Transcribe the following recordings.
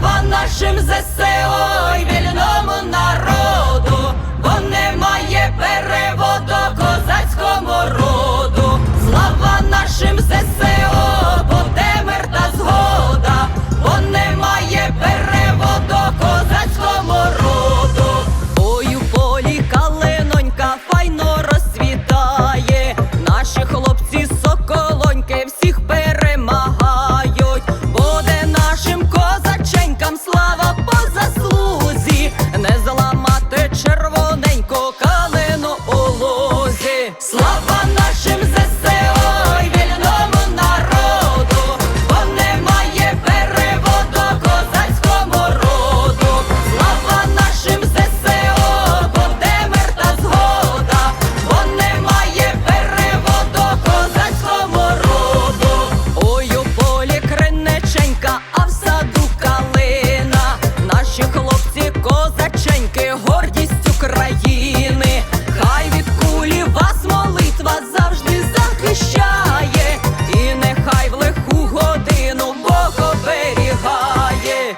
Слава нашим ЗСО і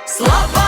Слава!